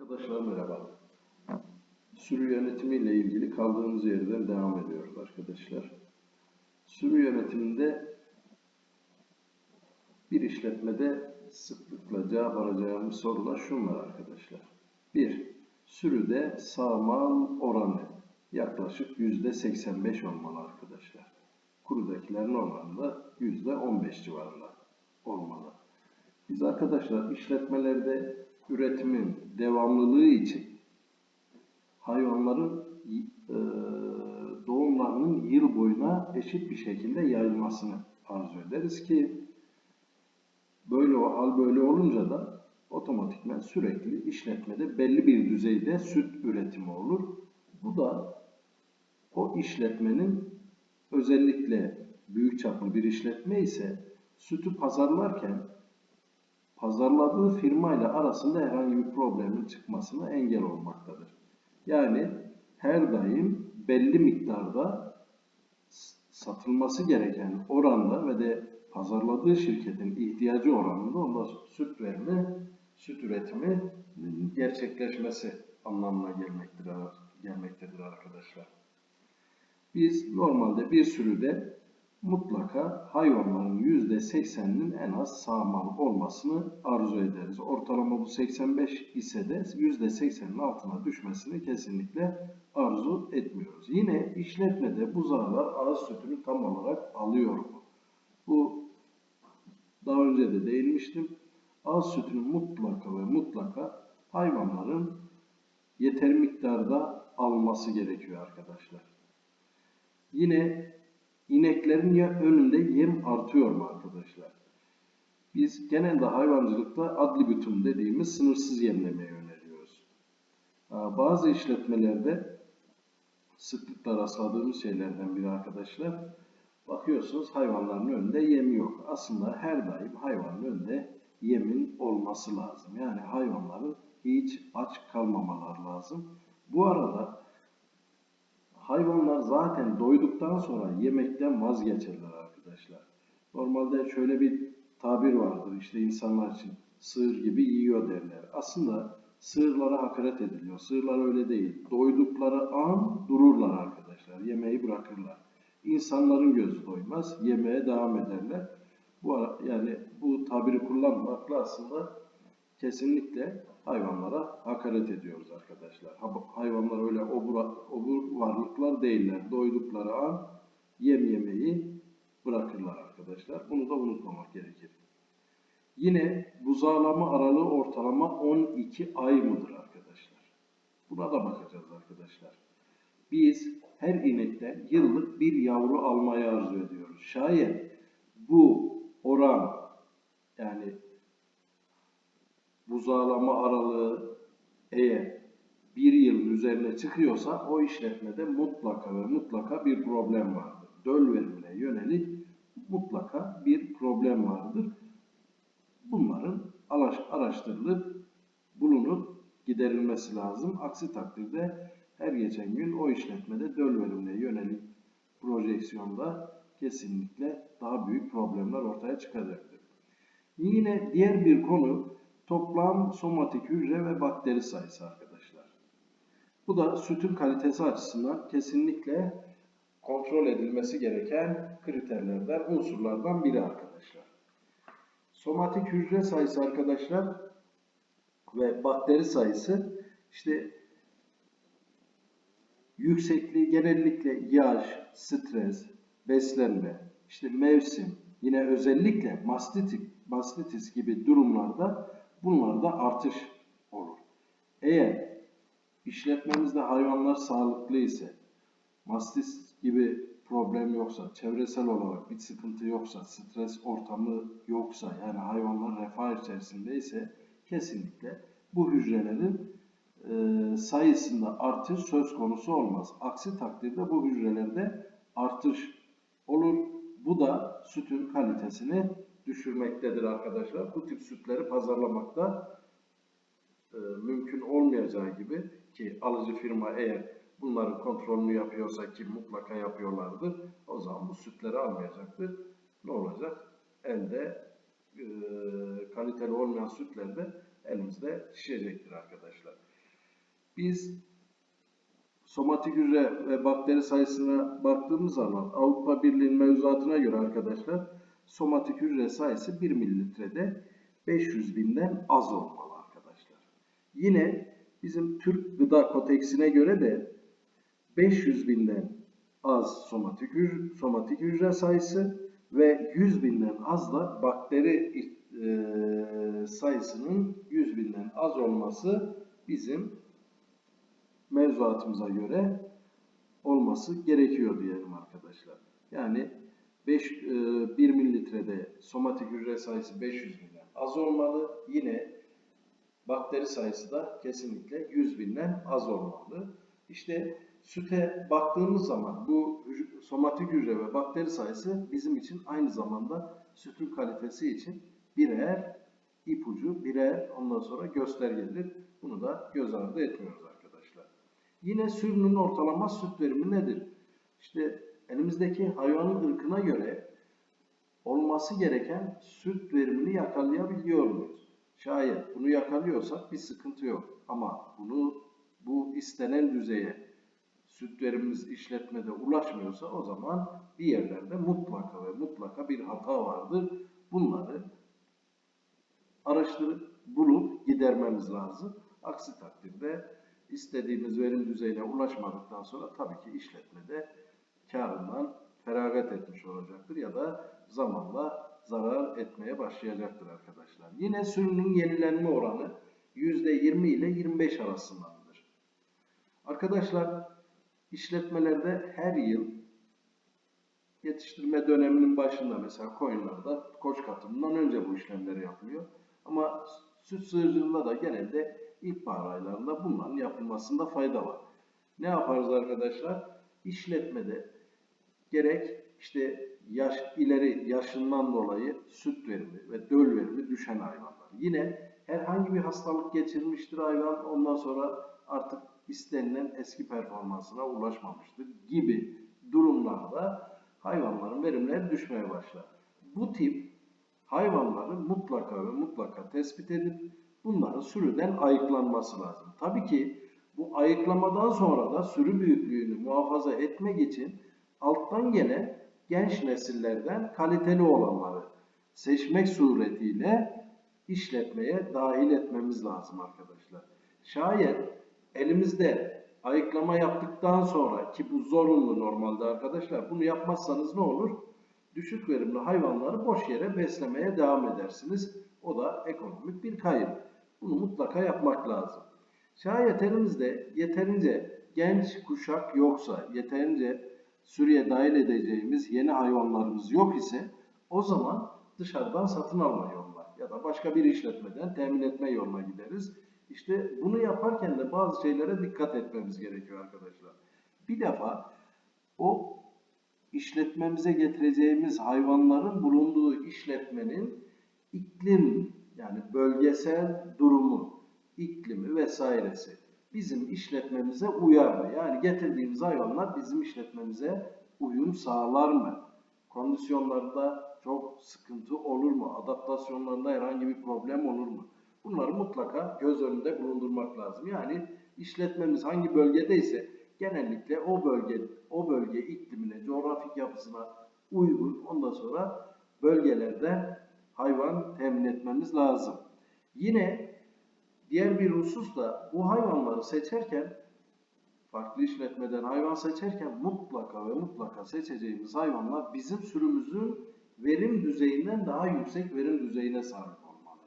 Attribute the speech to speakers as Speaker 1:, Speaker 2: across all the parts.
Speaker 1: Arkadaşlar merhaba. Sürü yönetimi ile ilgili kaldığımız yerden devam ediyoruz arkadaşlar. Sürü yönetiminde bir işletmede sıklıkla cevap arayacağımız sorular şunlar arkadaşlar. 1. Sürüde sağmal oranı yaklaşık %85 olmalı arkadaşlar. Kurudakilerin oranında %15 civarında olmalı. Biz arkadaşlar işletmelerde üretimin devamlılığı için hayvanların e, doğumlarının yıl boyuna eşit bir şekilde yayılmasını arzu ederiz ki böyle o hal böyle olunca da otomatikman sürekli işletmede belli bir düzeyde süt üretimi olur. Bu da o işletmenin özellikle büyük çaplı bir işletme ise sütü pazarlarken pazarladığı firma ile arasında herhangi bir problemin çıkmasına engel olmaktadır. Yani her daim belli miktarda satılması gereken oranda ve de pazarladığı şirketin ihtiyacı oranında onda süt verme, süt üretimi gerçekleşmesi anlamına gelmektedir, gelmektedir arkadaşlar. Biz normalde bir sürüde mutlaka hayvanların yüzde sekseninin en az sağmal olmasını arzu ederiz. Ortalama bu 85 ise de yüzde seksenin altına düşmesini kesinlikle arzu etmiyoruz. Yine işletmede buzağlar ağız sütünü tam olarak alıyor mu? Bu daha önce de değinmiştim. Ağız sütünü mutlaka ve mutlaka hayvanların yeter miktarda alması gerekiyor arkadaşlar. Yine ineklerin ya önünde yem artıyor mu arkadaşlar? Biz genelde hayvancılıkta adli bütün dediğimiz sınırsız yemlemeyi öneriyoruz. Bazı işletmelerde sıklıkla rastladığımız şeylerden biri arkadaşlar. Bakıyorsunuz hayvanların önünde yem yok. Aslında her daim hayvanın önünde yemin olması lazım. Yani hayvanların hiç aç kalmamaları lazım. Bu arada hayvanlar zaten doyduktan sonra yemekten vazgeçerler arkadaşlar. Normalde şöyle bir tabir vardır işte insanlar için sığır gibi yiyor derler. Aslında sığırlara hakaret ediliyor. Sığırlar öyle değil. Doydukları an dururlar arkadaşlar. Yemeği bırakırlar. İnsanların gözü doymaz. Yemeğe devam ederler. Bu yani bu tabiri kullanmakla aslında kesinlikle hayvanlara hakaret ediyoruz arkadaşlar. Ha- Hayvanlar öyle obur, obur varlıklar değiller. Doydukları an yem yemeyi bırakırlar arkadaşlar. Bunu da unutmamak gerekir. Yine buzağlama aralığı ortalama 12 ay mıdır arkadaşlar? Buna da bakacağız arkadaşlar. Biz her inekten yıllık bir yavru almayı arzu ediyoruz. Şayet bu oran yani buzağlama aralığı eğer bir yılın üzerine çıkıyorsa o işletmede mutlaka ve mutlaka bir problem vardır. Döl verimine yönelik mutlaka bir problem vardır. Bunların araş- araştırılıp bulunup giderilmesi lazım. Aksi takdirde her geçen gün o işletmede döl verimine yönelik projeksiyonda kesinlikle daha büyük problemler ortaya çıkacaktır. Yine diğer bir konu toplam somatik hücre ve bakteri sayısı arkadaşlar. Bu da sütün kalitesi açısından kesinlikle kontrol edilmesi gereken kriterlerden, unsurlardan biri arkadaşlar. Somatik hücre sayısı arkadaşlar ve bakteri sayısı işte yüksekliği genellikle yaş, stres, beslenme, işte mevsim, yine özellikle mastitis, mastitis gibi durumlarda bunlarda artış olur. Eğer işletmemizde hayvanlar sağlıklı ise, mastitis gibi problem yoksa, çevresel olarak bir sıkıntı yoksa, stres ortamı yoksa, yani hayvanlar refah içerisindeyse kesinlikle bu hücrelerin e, sayısında artış söz konusu olmaz. Aksi takdirde bu hücrelerde artış olur. Bu da sütün kalitesini düşürmektedir arkadaşlar. Bu tip sütleri pazarlamakta e, mümkün olmayacağı gibi ki alıcı firma eğer bunların kontrolünü yapıyorsa ki mutlaka yapıyorlardır o zaman bu sütleri almayacaktır. Ne olacak? Elde e, kaliteli olmayan sütler de elimizde şişecektir arkadaşlar. Biz somatik hücre ve bakteri sayısına baktığımız zaman Avrupa Birliği'nin mevzuatına göre arkadaşlar somatik hücre sayısı 1 mililitrede 500 binden az olmalı arkadaşlar. Yine bizim Türk Gıda Kodeksine göre de 500 binden az somatik hücre, somatik hücre sayısı ve 100 binden az da bakteri e, sayısının 100 binden az olması bizim mevzuatımıza göre olması gerekiyor diyelim arkadaşlar. Yani 5, e, 1 mililitrede somatik hücre sayısı 500 binden az olmalı. Yine bakteri sayısı da kesinlikle 100 binden az olmalı. İşte süte baktığımız zaman bu somatik hücre ve bakteri sayısı bizim için aynı zamanda sütün kalitesi için birer ipucu, birer ondan sonra göstergedir. Bunu da göz ardı etmiyoruz arkadaşlar. Yine sürünün ortalama süt verimi nedir? İşte elimizdeki hayvanın ırkına göre olması gereken süt verimini yakalayabiliyor muyuz? Şayet bunu yakalıyorsak bir sıkıntı yok. Ama bunu bu istenen düzeye süt verimimiz işletmede ulaşmıyorsa o zaman bir yerlerde mutlaka ve mutlaka bir hata vardır. Bunları araştırıp bulup gidermemiz lazım. Aksi takdirde istediğimiz verim düzeyine ulaşmadıktan sonra tabii ki işletmede karından feragat etmiş olacaktır ya da zamanla zarar etmeye başlayacaktır arkadaşlar. Yine sürünün yenilenme oranı %20 ile 25 arasındadır. Arkadaşlar işletmelerde her yıl yetiştirme döneminin başında mesela koyunlarda koç katımından önce bu işlemleri yapılıyor. Ama süt sığırcılığında da genelde ilkbahar aylarında bunların yapılmasında fayda var. Ne yaparız arkadaşlar? İşletmede gerek işte yaş ileri yaşından dolayı süt verimi ve döl verimi düşen hayvanlar. Yine herhangi bir hastalık geçirmiştir hayvan ondan sonra artık istenilen eski performansına ulaşmamıştır gibi durumlarda hayvanların verimleri düşmeye başlar. Bu tip hayvanları mutlaka ve mutlaka tespit edip bunların sürüden ayıklanması lazım. Tabii ki bu ayıklamadan sonra da sürü büyüklüğünü muhafaza etmek için alttan gelen genç nesillerden kaliteli olanları seçmek suretiyle işletmeye dahil etmemiz lazım arkadaşlar. Şayet elimizde ayıklama yaptıktan sonra ki bu zorunlu normalde arkadaşlar bunu yapmazsanız ne olur? Düşük verimli hayvanları boş yere beslemeye devam edersiniz. O da ekonomik bir kayıp. Bunu mutlaka yapmak lazım. Şayet elimizde yeterince genç kuşak yoksa, yeterince sürüye dahil edeceğimiz yeni hayvanlarımız yok ise o zaman dışarıdan satın alma yoluna ya da başka bir işletmeden temin etme yoluna gideriz. İşte bunu yaparken de bazı şeylere dikkat etmemiz gerekiyor arkadaşlar. Bir defa o işletmemize getireceğimiz hayvanların bulunduğu işletmenin iklim yani bölgesel durumu, iklimi vesairesi bizim işletmemize uyar mı? Yani getirdiğimiz hayvanlar bizim işletmemize uyum sağlar mı? Kondisyonlarda çok sıkıntı olur mu? Adaptasyonlarında herhangi bir problem olur mu? Bunları mutlaka göz önünde bulundurmak lazım. Yani işletmemiz hangi bölgedeyse genellikle o bölge o bölge iklimine, coğrafik yapısına uygun ondan sonra bölgelerde hayvan temin etmemiz lazım. Yine diğer bir husus da bu hayvanları seçerken farklı işletmeden hayvan seçerken mutlaka ve mutlaka seçeceğimiz hayvanlar bizim sürümüzün verim düzeyinden daha yüksek verim düzeyine sahip olmalı.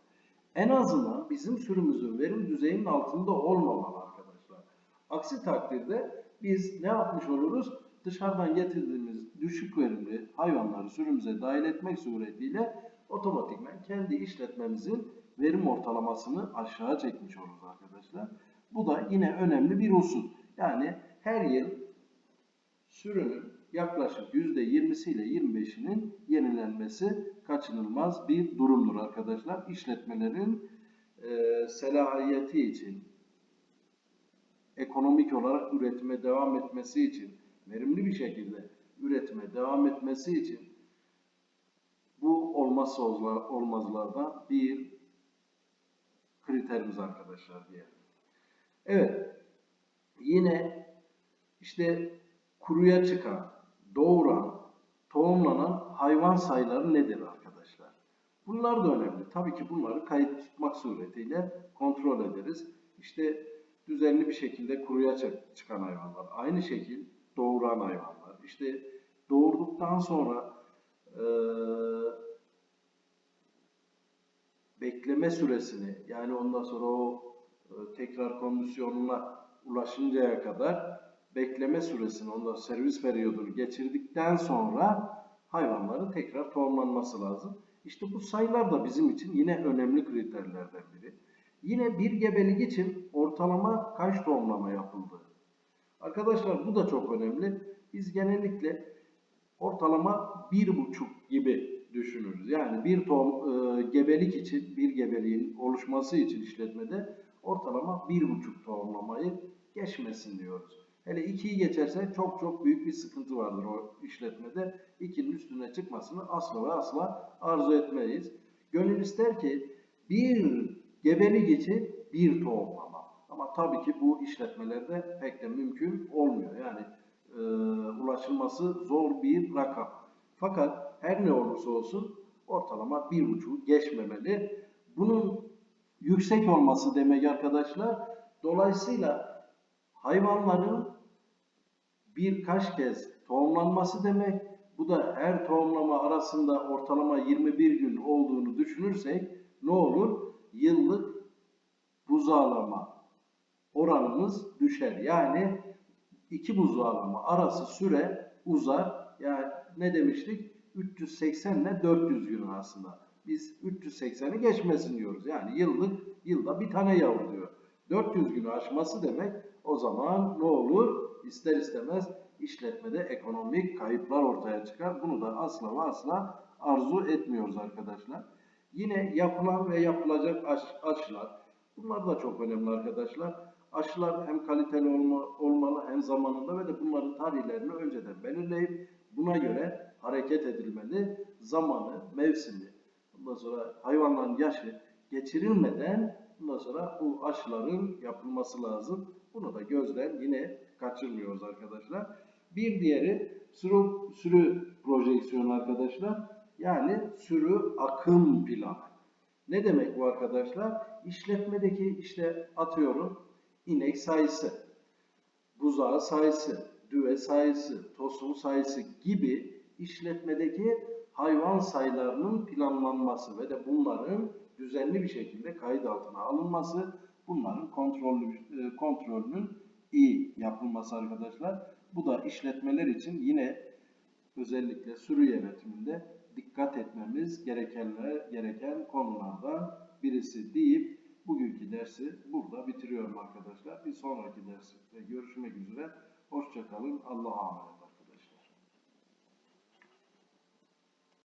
Speaker 1: En azından bizim sürümüzün verim düzeyinin altında olmamalı arkadaşlar. Aksi takdirde biz ne yapmış oluruz? Dışarıdan getirdiğimiz düşük verimli hayvanları sürümüze dahil etmek suretiyle otomatikman kendi işletmemizin verim ortalamasını aşağı çekmiş oluruz arkadaşlar. Bu da yine önemli bir husus. Yani her yıl sürünün yaklaşık %20'si ile 25'inin yenilenmesi kaçınılmaz bir durumdur arkadaşlar. İşletmelerin e, selahiyeti için, ekonomik olarak üretime devam etmesi için, verimli bir şekilde üretime devam etmesi için Bu olmazsa olmazlar- olmazlardan bir kriterimiz arkadaşlar diyelim. Evet. Yine işte kuruya çıkan, doğuran, tohumlanan hayvan sayıları nedir arkadaşlar? Bunlar da önemli. Tabii ki bunları kayıt tutmak suretiyle kontrol ederiz. İşte düzenli bir şekilde kuruya çık- çıkan hayvanlar. Aynı şekil doğuran hayvanlar. İşte doğurduktan sonra eee, bekleme süresini yani ondan sonra o e, tekrar kondisyonuna ulaşıncaya kadar bekleme süresini ondan servis periyodunu geçirdikten sonra hayvanların tekrar tohumlanması lazım. İşte bu sayılar da bizim için yine önemli kriterlerden biri. Yine bir gebelik için ortalama kaç tohumlama yapıldı? Arkadaşlar bu da çok önemli. Biz genellikle ortalama bir buçuk gibi düşünürüz. Yani bir tohum e, gebelik için, bir gebeliğin oluşması için işletmede ortalama bir buçuk tohumlamayı geçmesin diyoruz. Hele ikiyi geçerse çok çok büyük bir sıkıntı vardır o işletmede. İkinin üstüne çıkmasını asla ve asla arzu etmeyiz. Gönül ister ki bir gebelik için bir tohumlama. Ama tabii ki bu işletmelerde pek de mümkün olmuyor. Yani e, ulaşılması zor bir rakam. Fakat her ne olursa olsun ortalama bir buçuğu geçmemeli. Bunun yüksek olması demek arkadaşlar. Dolayısıyla hayvanların birkaç kez tohumlanması demek. Bu da her tohumlama arasında ortalama 21 gün olduğunu düşünürsek ne olur? Yıllık buzağlama oranımız düşer. Yani iki buzağlama arası süre uzar. Yani ne demiştik? 380 ile 400 gün arasında. Biz 380'i geçmesin diyoruz. Yani yıllık yılda bir tane yavru diyor. 400 günü aşması demek o zaman ne olur? İster istemez işletmede ekonomik kayıplar ortaya çıkar. Bunu da asla ve asla arzu etmiyoruz arkadaşlar. Yine yapılan ve yapılacak aş, aşılar. Bunlar da çok önemli arkadaşlar. Aşılar hem kaliteli olma, olmalı hem zamanında ve de bunların tarihlerini önceden belirleyip buna göre hareket edilmeli. Zamanı, mevsimi, ondan sonra hayvanların yaşı geçirilmeden bundan sonra bu aşıların yapılması lazım. Bunu da gözden yine kaçırmıyoruz arkadaşlar. Bir diğeri sürü, sürü projeksiyonu arkadaşlar. Yani sürü akım planı. Ne demek bu arkadaşlar? İşletmedeki işte atıyorum inek sayısı, buzağı sayısı, düve sayısı, tosun sayısı gibi işletmedeki hayvan sayılarının planlanması ve de bunların düzenli bir şekilde kayıt altına alınması, bunların kontrolü, e, kontrolünün iyi yapılması arkadaşlar. Bu da işletmeler için yine özellikle sürü yönetiminde dikkat etmemiz gerekenler, gereken konulardan birisi deyip bugünkü dersi burada bitiriyorum arkadaşlar. Bir sonraki derste görüşmek üzere. Hoşçakalın. Allah'a emanet.